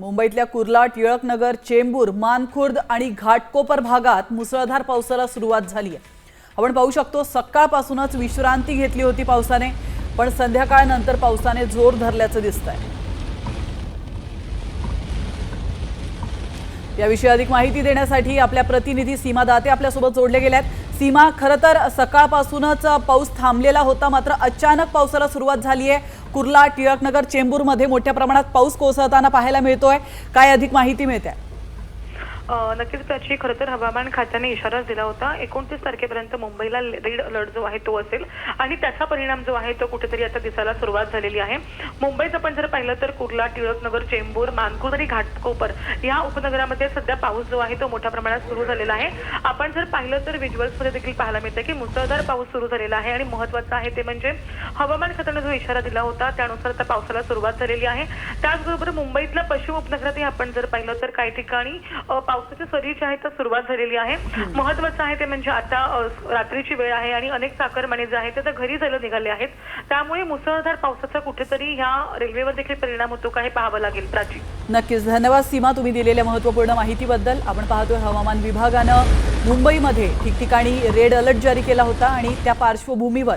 मुंबईतल्या कुर्ला टिळकनगर चेंबूर मानखुर्द आणि घाटकोपर भागात मुसळधार पावसाला सुरुवात झाली आहे आपण पाहू शकतो सकाळपासूनच विश्रांती घेतली होती पावसाने पण संध्याकाळनंतर पावसाने जोर धरल्याचं दिसतंय. याविषयी अधिक माहिती देण्यासाठी आपल्या प्रतिनिधी सीमा दाते आपल्यासोबत जोडले गेल्यात. सीमा खरं तर सकाळपासूनच पाऊस थांबलेला होता मात्र अचानक पावसाला सुरुवात झाली आहे. कुर्ला टिळकनगर चेंबूरमध्ये मोठ्या प्रमाणात पाऊस कोसळताना पाहायला मिळतोय. काय अधिक माहिती मिळते? आहे नक्कीच त्याची खरं तर हवामान खात्याने इशारा दिला होता. एकोणतीस तारखेपर्यंत मुंबईला रेड अलर्ट जो आहे तो असेल. आणि त्याचा परिणाम जो आहे तो कुठेतरी आता दिसायला सुरुवात झालेली आहे. मुंबईत आपण जर पाहिलं तर कुर्ला टिळकनगर चेंबूर मानकूर आणि घाटकोपर या उपनगरामध्ये सध्या पाऊस जो आहे तो मोठ्या प्रमाणात सुरू झालेला आहे. आपण जर पाहिलं तर व्हिज्युअल्समध्ये देखील पाहायला मिळतं की मुसळधार पाऊस सुरू झालेला आहे आणि महत्वाचं आहे ते म्हणजे हवामान खात्याने जो इशारा दिला होता त्यानुसार आता पावसाला सुरुवात झालेली आहे. त्याचबरोबर मुंबईतल्या पश्चिम उपनगरातही आपण जर पाहिलं तर काही ठिकाणी पाऊस पावसाच्या सरी जी आहे तर सुरुवात झालेली आहे. महत्वाचं आहे ते म्हणजे आता रात्रीची वेळ आहे आणि अनेक चाकरमाने जे आहेत ते घरी जायला निघाले आहेत. त्यामुळे मुसळधार पावसाचा कुठेतरी ह्या रेल्वेवर देखील परिणाम होतो का हे पाहावं लागेल प्राची. नक्कीच. धन्यवाद सीमा तुम्ही दिलेल्या महत्त्वपूर्ण माहितीबद्दल. आपण पाहतोय हवामान विभागानं मुंबईमध्ये ठिकठिकाणी रेड अलर्ट जारी केला होता आणि त्या पार्श्वभूमीवर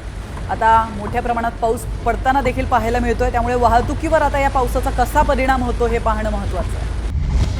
आता मोठ्या प्रमाणात पाऊस पडताना देखील पाहायला मिळतोय. त्यामुळे वाहतुकीवर आता या पावसाचा कसा परिणाम होतो हे पाहणं महत्त्वाचं आहे.